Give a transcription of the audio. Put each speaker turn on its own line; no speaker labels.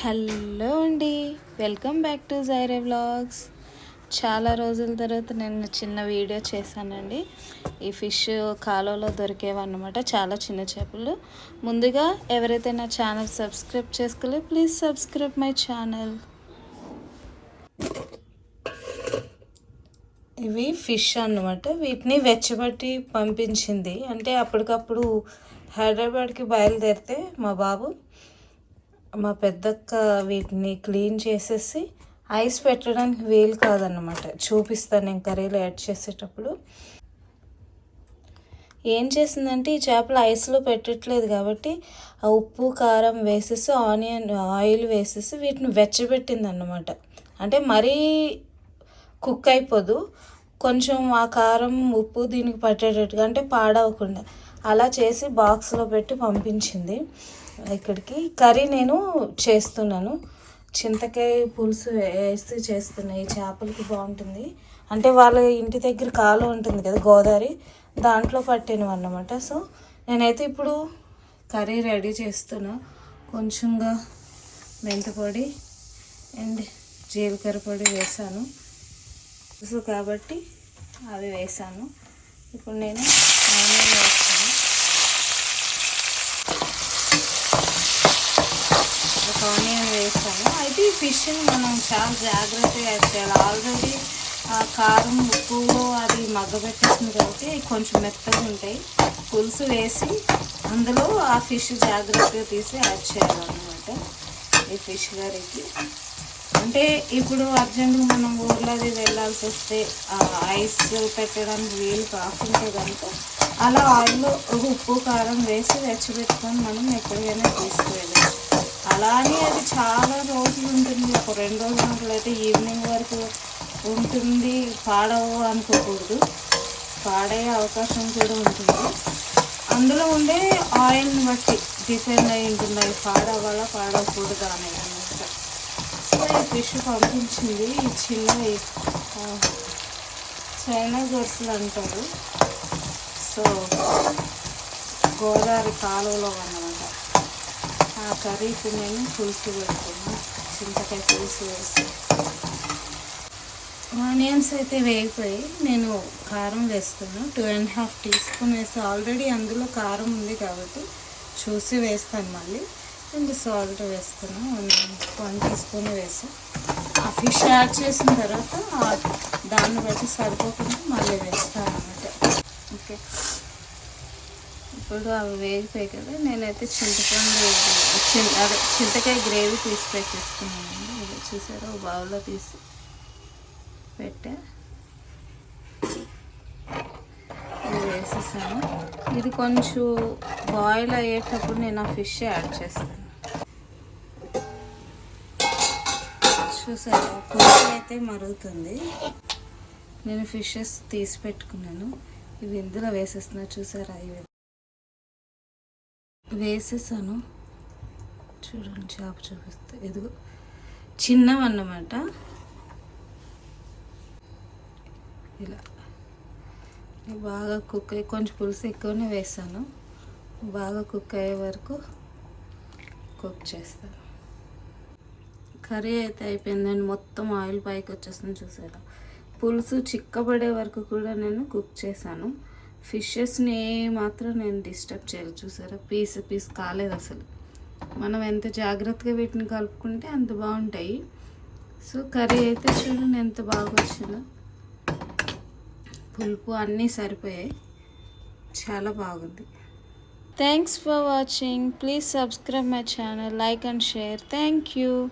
Hello అండి. Welcome back to జైరే vlogs చాలా రోజుల తర్వాత నేను చిన్న వీడియో చేశానండి. ఈ ఫిష్ కాలువలో దొరికేవన్నమాట చాలా చిన్న చేపలు. ముందుగా ఎవరైతే నా ఛానల్ సబ్స్క్రైబ్ చేసుకోలే ప్లీజ్ సబ్స్క్రైబ్ మై ఛానల్. ఇవి ఫిష్ అన్నమాట. వీటిని వెచ్చబట్టి పంపించింది. అంటే అప్పటికప్పుడు హైదరాబాద్కి బయలుదేరితే మా బాబు మా పెద్దక్క వీటిని క్లీన్ చేసేసి ఐస్ పెట్టడానికి వీలు కాదన్నమాట. చూపిస్తాను నేను కర్రీలో యాడ్ చేసేటప్పుడు. ఏం చేసిందంటే ఈ చేపలు ఐస్లో పెట్టట్లేదు కాబట్టి ఆ ఉప్పు కారం వేసేసి ఆనియన్ ఆయిల్ వేసేసి వీటిని వెచ్చబెట్టింది అన్నమాట అంటే మరీ కుక్ అయిపోదు. కొంచెం ఆ కారం ఉప్పు దీనికి పట్టేటట్టుగా అంటే పాడవకుండా అలా చేసి బాక్స్లో పెట్టి పంపించింది. ఇక్కడికి. కర్రీ నేను చేస్తున్నాను. చింతకాయ పులుసు వేసి చేస్తున్నాయి చేపలకి బాగుంటుంది. అంటే వాళ్ళ ఇంటి దగ్గర కాలు ఉంటుంది కదా గోదావరి దాంట్లో పట్టినవి అన్నమాట. సో నేనైతే ఇప్పుడు కర్రీ రెడీ చేస్తున్నా. కొంచెంగా మెంతిపొడి అండ్ జీలకర్ర పొడి వేసాను. సో కాబట్టి అవి వేసాను. ఇప్పుడు నేను ఆనియన్ వేస్తాను ఒక ఆనియన్ వేస్తాము అయితే ఈ ఫిష్ని మనం చాలా జాగ్రత్తగా చేయాలి. ఆల్రెడీ ఆ కారం ఉప్పు అది మగ్గబెట్టేసింది కాబట్టి కొంచెం మెత్తగా ఉంటాయి. పులుసు వేసి అందులో ఆ ఫిష్ జాగ్రత్తగా తీసి యాడ్ చేయాలన్నమాట ఈ ఫిష్ కర్రీకి అంటే ఇప్పుడు అర్జెంటుగా మనం ఊర్లో అది వెళ్ళాల్సి వస్తే ఐస్ పెట్టడానికి వీలు కాకుండా కనుక అలా ఆయిల్లో ఉప్పు కారం వేసి వెచ్చబెట్టుకొని మనం ఎక్కడికైనా తీసుకువెళ్ళాలి అలానే అది చాలా రోజులు ఉంటుంది ఒక రెండు రోజులు అయితే ఈవినింగ్ వరకు ఉంటుంది. పాడవు అనుకోకూడదు. పాడయ్యే అవకాశం కూడా ఉంటుంది. అందులో ఉండే ఆయిల్ని బట్టి డిపెండ్ అయి ఉంటుంది. పాడవాలా పాడవకూడదు పాడకూడదు అనేది అనమాట సో ఈ ఫిష్ పంపించింది. ఈ చిన్న చైనా గొర్రెలు అంటారు. సో గోదావరి కాలువలో అన్నమాట ఆ కర్రీకి నేను పులుసు పెడతాను చింతకాయ పులుసు వేసి. ఆనియన్స్ అయితే వేగిపోయి నేను కారం వేస్తున్నాను two and half teaspoon వేసి ఆల్రెడీ అందులో కారం ఉంది కాబట్టి చూసి వేస్తాను మళ్ళీ. అండ్ సాల్ట్ వేస్తాను వన్ టీ స్పూన్ వేస్తాను ఆ ఫిష్ యాడ్ చేసిన తర్వాత దాన్ని బట్టి సరిపోకుండా మళ్ళీ వేస్తాను అన్నమాట. ఓకే. ఇప్పుడు అవి వేగిపోయాయి కదా నేనైతే చింతపండు అదే చింతకాయ గ్రేవీ తీసి పెట్టేసుకున్నాను ఇది చూసారా ఒక బౌల్లో తీసి పెట్టా. ఇది వేసేసాను. ఇది కొంచెం బాయిల్ అయ్యేటప్పుడు నేను ఆ ఫిష్ యాడ్ చేస్తాను. చూసారా పులుసు అయితే మరుగుతుంది. నేను ఫిషెస్ తీసి పెట్టుకున్నాను. ఇవి ఇందులో వేసేస్తున్నా చూసారా ఇవి వేసేసాను. చూడండి చేప చూపిస్తా. ఎదుగు చిన్నవన్నమాట. ఇలా. బాగా కుక్ అయ్యి కొంచెం పులుసు ఎక్కువనే వేసాను. బాగా కుక్ అయ్యే వరకు కుక్ చేస్తాను. కర్రీ అయితే అయిపోయిందండి. మొత్తం ఆయిల్ పైకి వచ్చేస్తుంది చూసారా. పులుసు చిక్కబడే వరకు కూడా నేను కుక్ చేశాను. ఫిషెస్ని మాత్రం నేను డిస్టర్బ్ చేయాలి చూసారా? పీస్ పీస్ కాలేదు అసలు. మనం ఎంత జాగ్రత్తగా వీటిని కలుపుకుంటే అంత బాగుంటాయి. సో కర్రీ అయితే చూడండి ఎంత బాగా వచ్చిందో. పులుపు అన్నీ సరిపోయాయి. చాలా బాగుంది. Thanks for watching please subscribe my channel like and share thank you